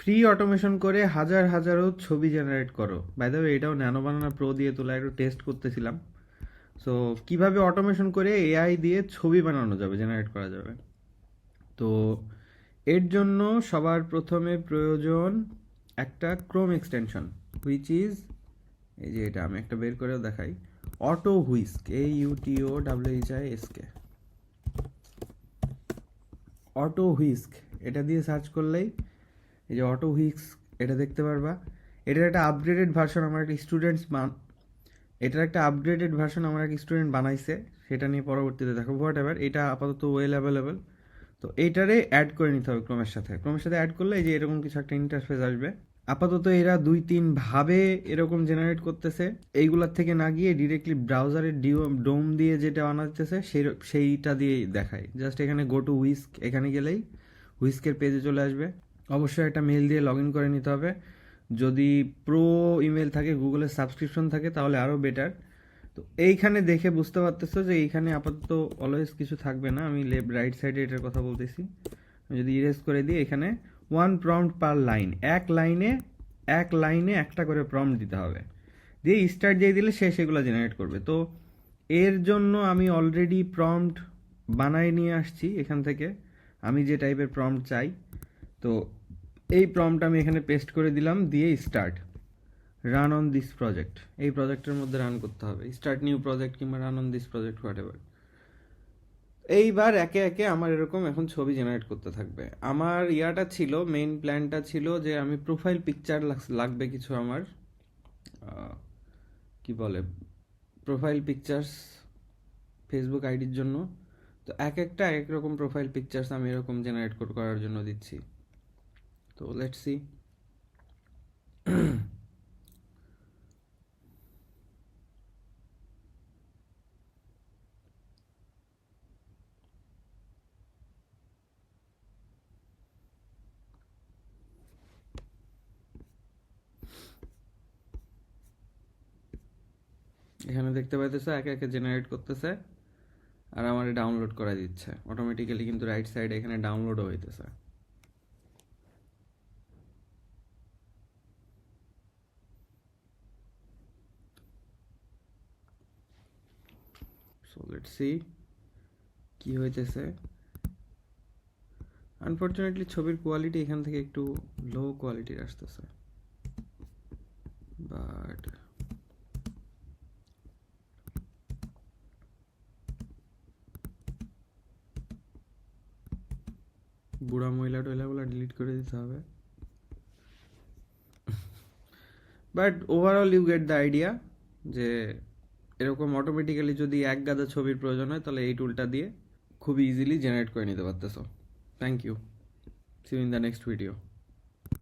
Free automation করে হাজার হাজারও ছবি জেনারেট করো। বাই দ্য ওয়ে এটাও ন্যানো বানানা প্রো দিয়ে তোলা একটু টেস্ট করতেছিলাম। সো কীভাবে অটোমেশন করে এআই দিয়ে ছবি বানানো যাবে জেনারেট করা যাবে? তো, এর জন্য সবার প্রথমে প্রয়োজন একটা ক্রোম এক্সটেনশন হুইচ ইজ এই যে এটা আমি একটা বের করেও দেখাই auto whisk A U T O W H I S K auto whisk এটা দিয়ে সার্চ করলেই এই যে অটো হুইস্ক এটা দেখতে পারবা। এটার একটা আপগ্রেডেড ভার্সন আমার একটা স্টুডেন্টস এটার একটা আপগ্রেডেড ভার্সন আমার এক স্টুডেন্ট বানাইছে। সেটা নিয়ে পরবর্তীতে দেখো হোয়াট এভার এটা আপাতত ওয়েল অ্যাভেলেবেল তো এইটারে অ্যাড করে নিতে হবে ক্রমের সাথে। ক্রমের সাথে অ্যাড করলে যে এরকম কিছু একটা ইন্টারফেস আসবে। আপাতত এরা দুই তিন ভাবে এরকম জেনারেট করতেছে। এইগুলার থেকে না গিয়ে ডিরেক্টলি ব্রাউজারের ডোম দিয়ে যেটা বানাতেছে সেই, সেইটা দিয়েই দেখায়। জাস্ট এখানে গো টু উইস্ক এখানে গেলেই হুইস্কের পেজে চলে আসবে। অবশ্যই একটা মেল দিয়ে লগ ইন করে নিতে হবে। যদি প্রো ইমেল থাকে গুগলের সাবস্ক্রিপশন থাকে, তাহলে আরও বেটার তো এইখানে দেখে বুঝতে পারতেছো যে এইখানে আপাতত অলওয়েজ কিছু থাকবে না। আমি লেফট রাইট সাইডে এটার কথা বলতেছি। যদি ইরেজ করে দিই, এখানে ওয়ান প্রম্পট পার লাইন এক লাইনে এক লাইনে একটা করে প্রম্পট দিতে হবে। দিয়ে স্টার্ট দিয়ে দিলে সে সেগুলো জেনারেট করবে। তো এর জন্য আমি অলরেডি প্রম্পট বানায় নিয়ে আসছি এখান থেকে। আমি যে টাইপের প্রম্পট চাই, তো এই প্রম্পট আমি এখানে পেস্ট করে দিলাম, দিয়ে start run on this project এই প্রজেক্টের মধ্যে রান করতে হবে। স্টার্ট নিউ প্রজেক্ট কিংবা run on this project whatever এইবার একে একে আমার এরকম এখন ছবি জেনারেট করতে থাকবে। আমার ইয়াটা ছিল মেইন প্ল্যানটা ছিল যে আমি প্রোফাইল পিকচার লাগবে কিছু আমার কি বলে প্রোফাইল পিকচার্স ফেসবুক আইডির জন্য। তো এক একটা এক এক রকম প্রোফাইল পিকচার্স আমি এরকম জেনারেট করার জন্য দিচ্ছি। তো লেটস সি এখানে দেখতে পাইতেছে একে একে জেনারেট করতেছে আর আমার ডাউনলোড করা দিচ্ছে। অটোমেটিক্যালি কিন্তু রাইট সাইডে এখানে ডাউনলোডও হইতেছে। সো লেট সি কি হইতেছে? আনফরচুনেটলি ছবির কোয়ালিটি এখান থেকে একটু লো কোয়ালিটির আসতেছে। বাট বুড়া মহিলা টয়লাগুলো ডিলিট করে দিতে হবে। But overall you get the idea যে এরকম অটোমেটিক্যালি যদি এক গাদা ছবির প্রয়োজন হয়, তাহলে এই টুলটা দিয়ে খুব ইজিলি জেনারেট করে নিতে পারতেছো। Thank you see in the next video